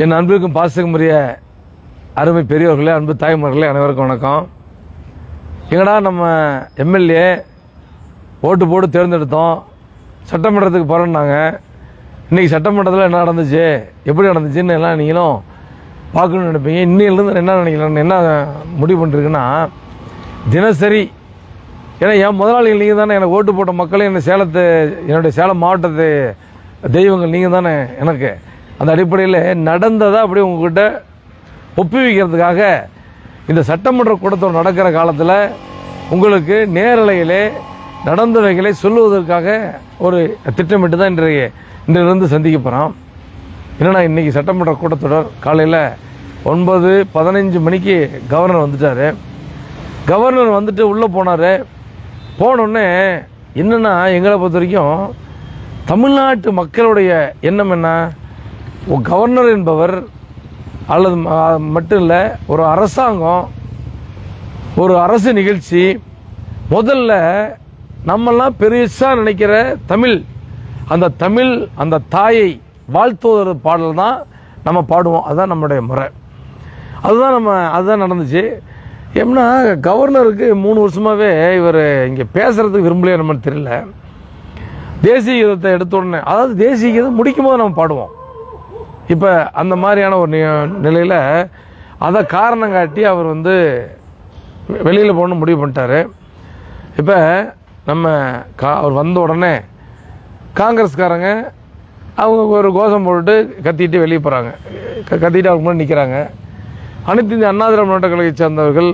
என் அன்பிற்கும் பாசகமுரிய அருமை பெரியவர்களே அன்பு தாய்மார்களே அனைவருக்கும் வணக்கம். எங்கடா நம்ம எம்எல்ஏ ஓட்டு போட்டு தேர்ந்தெடுத்தோம். சட்டமன்றத்துக்கு போகிறோன்னாங்க இன்னைக்கு சட்டமன்றத்தில் என்ன நடந்துச்சு? எப்படி நடந்துச்சுன்னு எல்லாம் நீங்களும் பார்க்கணும்னு நினைப்பீங்க. இன்னிலிருந்து என்ன நினைக்கிறேன் என்ன முடிவு பண்ணிருக்குன்னா தினசரி ஏன்னா என் முதலாளிகள் நீங்கள் தானே எனக்கு ஓட்டு போட்ட மக்களே என்னை சேலத்து என்னுடைய சேலம் மாவட்டத்து தெய்வங்கள் நீங்கள் தானே எனக்கு. அந்த அடிப்படையில் நடந்ததை அப்படியே உங்ககிட்ட ஒப்புவிக்கிறதுக்காக இந்த சட்டமன்ற கூட்டத்தொடர் நடக்கிற காலத்தில் உங்களுக்கு நேரலையிலே நடந்தவைகளை சொல்லுவதற்காக ஒரு திட்டமிட்டு தான் இன்றைய இன்றிலிருந்து சந்திக்க போகிறோம் என்னென்னா இன்றைக்கி சட்டமன்ற கூட்டத்தொடர் காலையில் ஒன்பது பதினஞ்சு மணிக்கு கவர்னர் வந்துட்டார். கவர்னர் வந்துட்டு உள்ளே போனார். போனோடனே என்னென்னா எங்களை பொறுத்த வரைக்கும் தமிழ்நாட்டு மக்களுடைய எண்ணம் என்ன? கவர்னர் என்பவர் அல்லது மட்டும் இல்லை ஒரு அரசாங்கம் ஒரு அரசு நிகழ்ச்சி முதல்ல நம்மெல்லாம் பெருசாக நினைக்கிற தமிழ் அந்த தமிழ் அந்த தாயை வாழ்த்துவது பாடல் தான் நம்ம பாடுவோம். அதுதான் நம்முடைய முறை. அதுதான் நம்ம அதுதான் நடந்துச்சு. எப்படின்னா கவர்னருக்கு மூணு வருஷமாகவே இவர் இங்கே பேசுகிறதுக்கு விரும்பலையே நம்மன்னு தெரியல. தேசிய கீதத்தை எடுத்த உடனே அதாவது தேசிய கீதம் முடிக்கும் போது நம்ம பாடுவோம். இப்போ அந்த மாதிரியான ஒரு நிலையில் அதை காரணம் காட்டி அவர் வந்து வெளியில் போகணும்னு முடிவு பண்ணிட்டாரு. இப்போ நம்ம கா அவர் வந்த உடனே காங்கிரஸ்காரங்க அவங்க ஒரு கோஷம் போட்டுட்டு கத்திட்டு வெளியே போகிறாங்க கத்திட்டு அவங்க முன்னாடி நிற்கிறாங்க அனைத்து இந்திய அண்ணா திராவிட முன்னேற்ற கழகத்தை சேர்ந்தவர்கள்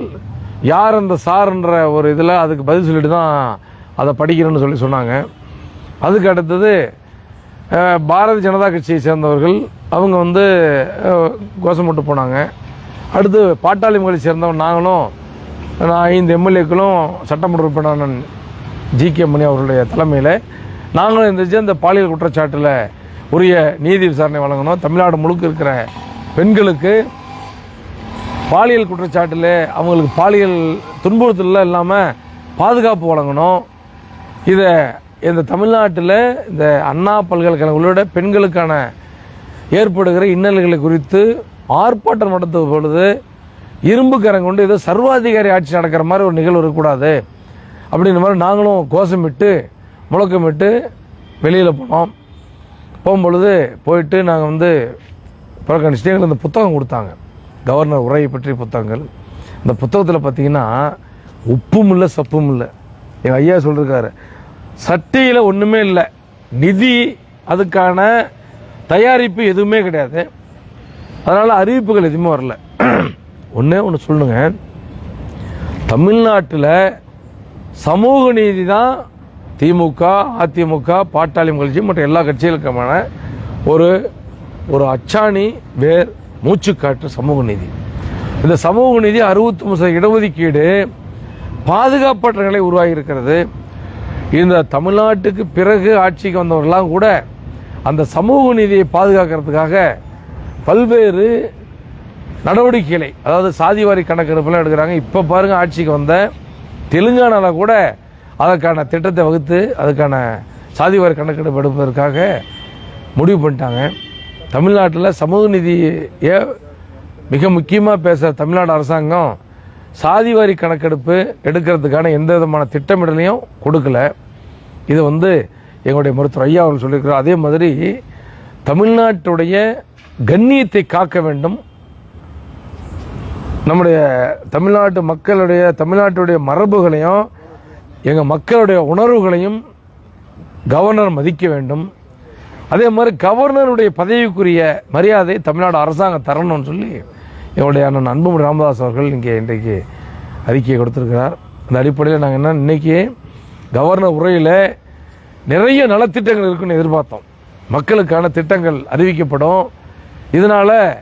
யார் அந்த சார்ன்ற ஒரு இதில் அதுக்கு பதில் சொல்லிட்டு தான் அதை படிக்கிறேன்னு சொல்லி சொன்னாங்க. அதுக்கு அடுத்தது பாரதிய ஜனதா கட்சியை சேர்ந்தவர்கள் அவங்க வந்து கோஷம் போட்டு போனாங்க. அடுத்து பாட்டாளி மக்களை சேர்ந்தவன் நாங்களும் நான் ஐந்து எம்எல்ஏக்களும் சட்டமன்ற உறுப்பினர் ஜி கே மணி அவருடைய தலைமையில் நாங்களும் இருந்துச்சு அந்த பாலியல் குற்றச்சாட்டில் உரிய நீதி விசாரணை வழங்கணும். தமிழ்நாடு முழுக்க இருக்கிற பெண்களுக்கு பாலியல் குற்றச்சாட்டில் அவங்களுக்கு பாலியல் துன்புறுத்தலாம் இல்லாமல் பாதுகாப்பு வழங்கணும். இதை இந்த தமிழ்நாட்டில் இந்த அண்ணா பல்கலைக்கழகங்களோட பெண்களுக்கான ஏற்படுகிற இன்னல்களை குறித்து ஆர்ப்பாட்டம் நடத்த பொழுது இரும்பு கரம் கொண்டு ஏதோ சர்வாதிகாரி ஆட்சி நடக்கிற மாதிரி ஒரு நிகழ்வு இருக்கக்கூடாது அப்படின்ற மாதிரி நாங்களும் கோஷமிட்டு முழக்கமிட்டு வெளியில் போனோம். போகும்பொழுது போயிட்டு நாங்கள் வந்து புறக்கணிச்சுட்டு எங்களுக்கு இந்த புத்தகம் கொடுத்தாங்க. கவர்னர் உரையை பற்றிய புத்தகங்கள். இந்த புத்தகத்தில் பார்த்தீங்கன்னா உப்பும் இல்லை சப்பும் இல்லை. எங்கள் ஐயா சொல்லியிருக்காரு சட்டியில் ஒன்றுமே இல்லை. நிதி அதுக்கான தயாரிப்பு எதுவுமே கிடையாது. அதனால் அறிவிப்புகள் எதுவுமே வரல. ஒன்றே ஒன்று சொல்லுங்க. தமிழ்நாட்டில் சமூக நீதி தான் திமுக அதிமுக பாட்டாளி கட்சி மற்ற எல்லா கட்சிகளுக்குமான ஒரு ஒரு அச்சாணி வேர் மூச்சுக்காற்று சமூக நீதி. இந்த சமூக நீதி அறுபத்தி ஒன்பது இடஒதுக்கீடு பாதுகாப்பற்ற நிலை உருவாகி இருக்கிறது. இந்த தமிழ்நாட்டுக்கு பிறகு ஆட்சிக்கு வந்தவர்கள்லாம் கூட அந்த சமூக நீதியை பாதுகாக்கிறதுக்காக பல்வேறு நடவடிக்கைகளை அதாவது சாதிவாரி கணக்கெடுப்புலாம் எடுக்கிறாங்க. இப்போ பாருங்க ஆட்சிக்கு வந்த தெலுங்கானாவில் கூட அதற்கான திட்டத்தை வகுத்து அதுக்கான சாதிவாரி கணக்கெடுப்பு எடுப்பதற்காக முடிவு பண்ணிட்டாங்க. தமிழ்நாட்டில் சமூக நிதியை மிக முக்கியமாக பேசுகிற தமிழ்நாடு அரசாங்கம் சாதிவாரி கணக்கெடுப்பு எடுக்கிறதுக்கான எந்த விதமான திட்டமிடலையும் கொடுக்கல. இது வந்து எங்களுடைய மருத்துவர் ஐயா அவர்கள் சொல்லியிருக்கிறார் அதே மாதிரி தமிழ்நாட்டுடைய கண்ணியத்தை காக்க வேண்டும். நம்முடைய தமிழ்நாட்டு மக்களுடைய தமிழ்நாட்டுடைய மரபுகளையும் எங்கள் மக்களுடைய உணர்வுகளையும் கவர்னர் மதிக்க வேண்டும். அதே மாதிரி கவர்னருடைய பதவிக்குரிய மரியாதை தமிழ்நாடு அரசாங்கம் தரணும்னு சொல்லி என்னுடைய அண்ணன் அன்புமணி ராமதாஸ் அவர்கள் இங்கே இன்றைக்கு அறிக்கையை கொடுத்துருக்கிறார். அந்த அடிப்படையில் நாங்கள் என்ன இன்றைக்கி கவர்னர் உரையில் நிறைய நலத்திட்டங்கள் இருக்குன்னு எதிர்பார்த்தோம். மக்களுக்கான திட்டங்கள் அறிவிக்கப்படும். இதனால்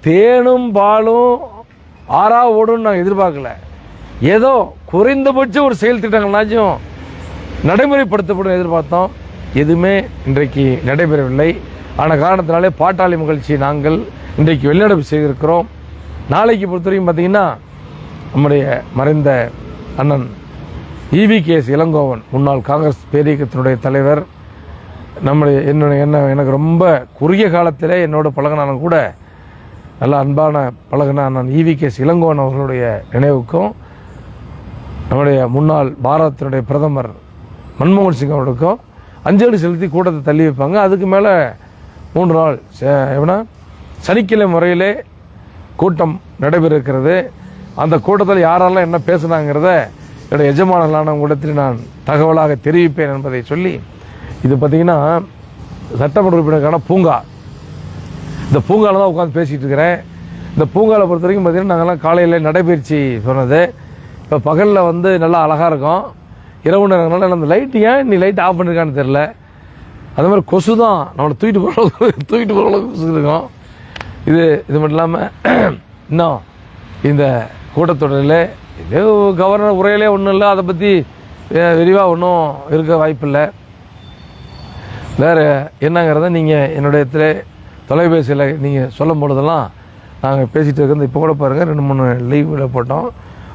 தேனும் பாலும் ஆறா ஓடும்னு நாங்கள் எதிர்பார்க்கல. ஏதோ குறைந்தபட்சம் ஒரு செயல் திட்டங்கள்னாச்சும் நடைமுறைப்படுத்தப்படும் எதிர்பார்த்தோம். எதுவுமே இன்றைக்கு நடைபெறவில்லை. ஆன காரணத்தினாலே பாட்டாளி மகிழ்ச்சி நாங்கள் இன்றைக்கு வெளிநடப்பு செய்திருக்கிறோம். நாளைக்கு பொறுத்தவரைக்கும் பார்த்தீங்கன்னா நம்முடைய மறைந்த அண்ணன் இவி கேஎஸ் இளங்கோவன் முன்னாள் காங்கிரஸ் பேரியக்கத்தினுடைய தலைவர். நம்முடைய என்னுடைய என்ன எனக்கு ரொம்ப குறுகிய காலத்திலே என்னோட பழகினாலும் கூட நல்ல அன்பான பழகின நான் ஈவி கே இளங்கோவன் அவர்களுடைய நினைவுக்கும் நம்முடைய முன்னாள் பாரதத்தினுடைய பிரதமர் மன்மோகன் சிங் அவர்களுக்கும் அஞ்சலி செலுத்தி கூட்டத்தை தள்ளி வைப்பாங்க. அதுக்கு மேலே மூன்று நாள் ச- எப்படின்னா சனிக்கிழமை முறையிலே கூட்டம் நடைபெற இருக்கிறது. அந்த கூட்டத்தில் யாரெல்லாம் என்ன பேசுனாங்கிறத என்னுடைய எஜமானர்களான உங்களிடத்தில் நான் தகவலாக தெரிவிப்பேன் என்பதை சொல்லி இது பார்த்தீங்கன்னா சட்டமன்ற உறுப்பினருக்கான பூங்கா. இந்த பூங்காவில் தான் உட்காந்து பேசிகிட்டு இருக்கிறேன். இந்த பூங்காவில் பொறுத்த வரைக்கும் பார்த்தீங்கன்னா நாங்கள்லாம் காலையில் நடைபயிற்சி சொன்னது. இப்போ பகலில் வந்து நல்லா அழகாக இருக்கும். இரவு நேரங்களால் அந்த லைட் ஏன் நீ லைட் ஆஃப் பண்ணியிருக்கான்னு தெரில அது மாதிரி கொசு தான் நம்மளை தூக்கிட்டு போகிற அளவுக்கு தூக்கிட்டு போகிற அளவுக்கு கொசு இருக்கும். இது இது மட்டும் இல்லாமல் இன்னும் இந்த கூட்டத்தொடரில் இதே கவர்னர் உரையிலே ஒன்றும் இல்லை அதை பற்றி விரிவாக ஒன்றும் இருக்க வாய்ப்பில்லை. வேறு என்னங்கிறத நீங்கள் என்னுடைய இடத்துல தொலைபேசியில் நீங்கள் சொல்லும் பொழுதெல்லாம் நாங்கள் பேசிகிட்டு இருக்கிறது. இப்போ கூட பாருங்கள் ரெண்டு மூணு லீவில் போட்டோம்.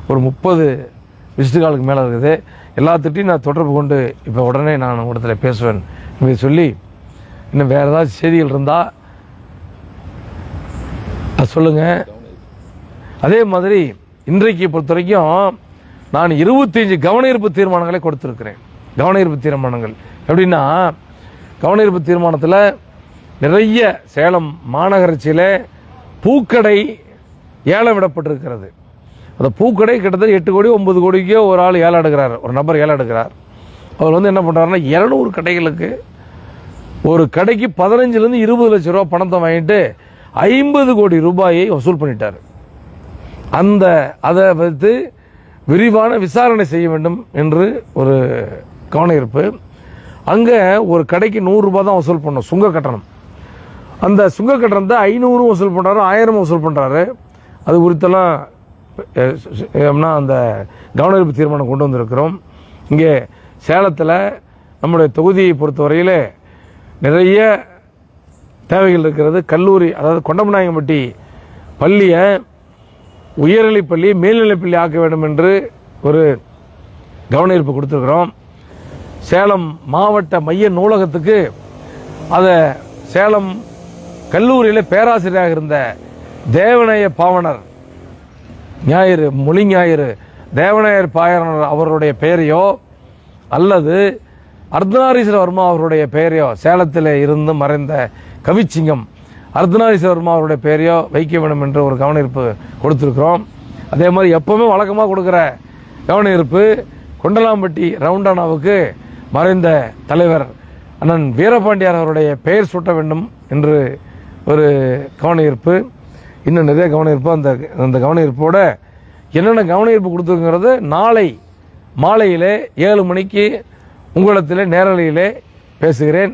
ஒரு முப்பது விசிட்டு காலுக்கு மேலே இருக்குது. எல்லாத்துட்டையும் நான் தொடர்பு கொண்டு இப்போ உடனே நான் இடத்துல பேசுவேன் இதை சொல்லி இன்னும் வேறு ஏதாவது செய்திகள் இருந்தால் அது சொல்லுங்கள் அதே மாதிரி இன்றைக்கு பொறுத்த வரைக்கும் நான் இருபத்தஞ்சு கவனஈர்ப்பு தீர்மானங்களை கொடுத்துருக்கிறேன். கவனஈர்ப்பு தீர்மானங்கள். எப்படின்னா கவனஈர்ப்பு தீர்மானத்தில் நிறைய சேலம் மாநகராட்சியில் பூக்கடை ஏலம் விடப்பட்டிருக்கிறது. அந்த பூக்கடை கிட்டத்தட்ட எட்டு கோடி ஒன்பது கோடிக்கோ ஒரு ஆள் ஏலம் எடுக்கிறார் ஒரு நபர் ஏலம் எடுக்கிறார் அவர் வந்து என்ன பண்ணுறாருன்னா இரநூறு கடைகளுக்கு ஒரு கடைக்கு பதினஞ்சுலேருந்து இருபது லட்ச ரூபா பணத்தை வாங்கிட்டு ஐம்பது கோடி ரூபாயை வசூல் பண்ணிட்டார். அந்த அதை வைத்து விரிவான விசாரணை செய்ய வேண்டும் என்று ஒரு கவனயீர்ப்பு அங்கே ஒரு கடைக்கு நூறுரூபா தான் வசூல் பண்ணோம் சுங்க கட்டணம். அந்த சுங்க கட்டணத்தை ஐநூறு வசூல் பண்ணுறாரு ஆயிரம் வசூல் பண்ணுறாரு அது குறித்தெல்லாம் அந்த கவனஈர்ப்பு தீர்மானம் கொண்டு வந்திருக்கிறோம். இங்கே சேலத்தில் நம்முடைய தொகுதியை பொறுத்தவரையில் நிறைய தேவைகள் இருக்கிறது. கல்லூரி அதாவது கொண்டமநாயகம்பட்டி பள்ளியை உயர்நிலைப்பள்ளி மேல்நிலைப்பள்ளி ஆக்க வேண்டும் என்று ஒரு கவன ஈர்ப்பு கொடுத்துருக்குறோம். சேலம் மாவட்ட மைய நூலகத்துக்கு அதை சேலம் கல்லூரியில் பேராசிரியராக இருந்த தேவநேய பாவனர் ஞாயிறு மொழி ஞாயிறு தேவநாயர் பாயனர் அவருடைய பெயரையோ அல்லது அர்த்தநாரீஸ்வர வர்மா அவருடைய பெயரையோ சேலத்தில் இருந்து மறைந்த கவிச்சிங்கம் அர்த்தநாரீஸ்வர அவருடைய பெயரையோ வைக்க வேண்டும் என்று ஒரு கவனஈர்ப்பு கொடுத்துருக்குறோம். அதே மாதிரி எப்பவுமே வழக்கமாக கொடுக்குற கவனஈர்ப்பு கொண்டலாம்பட்டி ரவுண்டானாவுக்கு மறைந்த தலைவர் அண்ணன் வீரபாண்டியார் அவருடைய பெயர் சூட்ட வேண்டும் என்று ஒரு கவனஈர்ப்பு. இன்னும் நிறைய கவனஈர்ப்பு அந்த அந்த கவனஈர்ப்போட என்னென்ன கவனஈர்ப்பு கொடுத்துருங்கிறது நாளை மாலையிலே ஏழு மணிக்கு உங்களத்தில் நேரலையிலே பேசுகிறேன்.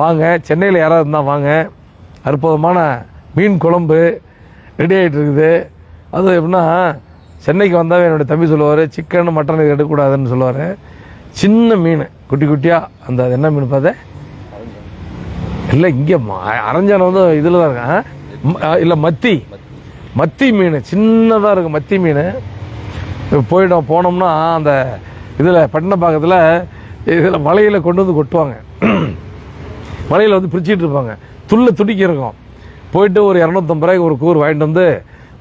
வாங்க. சென்னையில் யாராவது இருந்தால் வாங்க. அற்புதமான மீன் குழம்பு ரெடி ஆகிட்டு இருக்குது. அது எப்படின்னா சென்னைக்கு வந்தால் என்னுடைய தம்பி சொல்லுவார் சிக்கன் மட்டன் இது எடுக்கக்கூடாதுன்னு சொல்லுவார். சின்ன மீன் குட்டி குட்டியாக அந்த அது என்ன மீன் பார்த்தேன் இல்லை இங்கே அரஞ்சான வந்து இதில் தான் இருக்கேன் இல்லை மத்தி. மத்தி மீன் சின்னதாக இருக்கும் மத்தி மீன். போயிடும் போனோம்னா அந்த இதில் பட்டினப்பாக்கத்தில் இதில் மலையில் கொண்டு வந்து கொட்டுவாங்க. மலையில் வந்து பிரிச்சுட்டு இருப்பாங்க. துள்ள துடிக்கி இருக்கும். போயிட்டு ஒரு இரநூத்தம்பது ரூபாய்க்கு ஒரு கூறு வாங்கிட்டு வந்து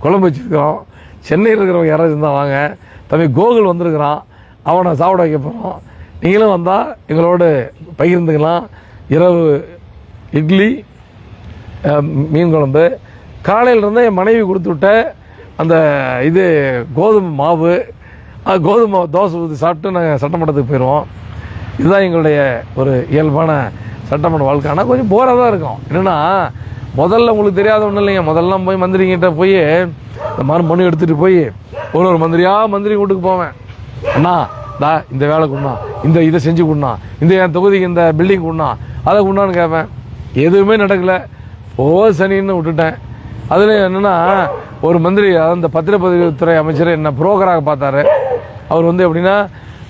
குழம்பு வச்சுருக்கிறோம். சென்னையில் இருக்கிறவங்க யாராவது இருந்தால் வாங்க. தம்பி கோகுல் வந்திருக்கிறான். அவனை சாப்பிட வைக்க போகிறோம் நீங்களும் வந்தால் எங்களோடு பகிர்ந்துக்கலாம். இரவு இட்லி மீன் குழம்பு. காலையிலிருந்து என் மனைவி கொடுத்து விட்ட அந்த இது கோதுமை மாவு. கோதுமை தோசை ஊற்றி சாப்பிட்டு நாங்கள் சட்டமன்றத்துக்கு போயிடுவோம் இதுதான் எங்களுடைய ஒரு இயல்பான சட்டமன்ற வாழ்க்கை. ஆனால் கொஞ்சம் போராக தான் இருக்கும். என்னென்னா முதல்ல உங்களுக்கு தெரியாத ஒன்றும் இல்லைங்க. முதல்ல போய் மந்திரிங்கிட்ட போய் இந்த மாதிரி மனு எடுத்துகிட்டு போய் ஒரு ஒரு மந்திரியாக மந்திரி வீட்டுக்கு போவேன். அண்ணா டா இந்த வேலை கொடுண்ணா. இந்த இதை செஞ்சு கொடுண்ணா. இந்த என் தொகுதிக்கு இந்த பில்டிங் கொடுண்ணா. அதை கொடுண்ணான்னு கேட்பேன். எதுவுமே நடக்கலை. ஓ சனின்னு விட்டுட்டேன். அதில் என்னென்னா ஒரு மந்திரி அதாவது இந்த பத்திரப்பதிவுத்துறை அமைச்சர் என்ன புரோக்கராக பார்த்தாரு. அவர் வந்து எப்படின்னா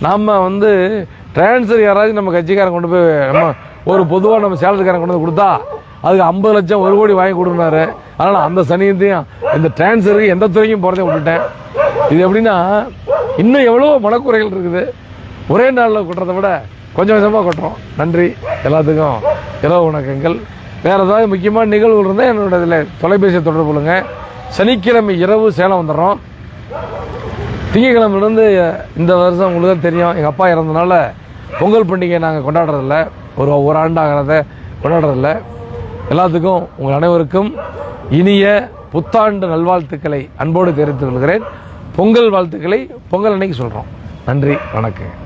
நம்ம வந்து டிரான்ஸ்ஃபர் யாராவது நம்ம கட்சிக்காரன் கொண்டு போய் நம்ம ஒரு பொதுவாக நம்ம சேலத்துக்காரன் கொண்டு வந்து கொடுத்தா அதுக்கு ஐம்பது லட்சம் ஒரு கோடி வாங்கி கொடுக்குறாரு அதனால் அந்த சனியத்தையும் இந்த டிரான்ஸ்ஃபருக்கு எந்த துறைக்கும் போகிறதையும் விட்டுட்டேன். இது எப்படின்னா இன்னும் எவ்வளோ மனக்குறைகள் இருக்குது. ஒரே நாளில் கொட்டுறதை விட கொஞ்சம் கொஞ்சமாக கொட்டுறோம். நன்றி. எல்லாத்துக்கும் இரவு வணக்கங்கள். வேறு ஏதாவது முக்கியமான நிகழ்வுகள் இருந்தால் என்னோட இதில் தொலைபேசியை தொடர்பு கொள்ளுங்க. சனிக்கிழமை இரவு சேலம் வந்துடுறோம். திங்கக்கிழமையிலேருந்து இந்த வருஷம் உங்களுக்கு தான் தெரியும். எங்கள் அப்பா இறந்தனால பொங்கல் பண்டிகை நாங்கள் கொண்டாடுறதில்ல. ஒரு ஒரு ஆண்டாகிறத கொண்டாடுறதில்ல. எல்லாத்துக்கும் உங்கள் அனைவருக்கும் இனிய புத்தாண்டு நல்வாழ்த்துக்களை அன்போடு தெரிவித்துக் கொள்கிறேன். பொங்கல் வாழ்த்துக்களை பொங்கல் அன்னைக்கு சொல்கிறோம் நன்றி வணக்கம்.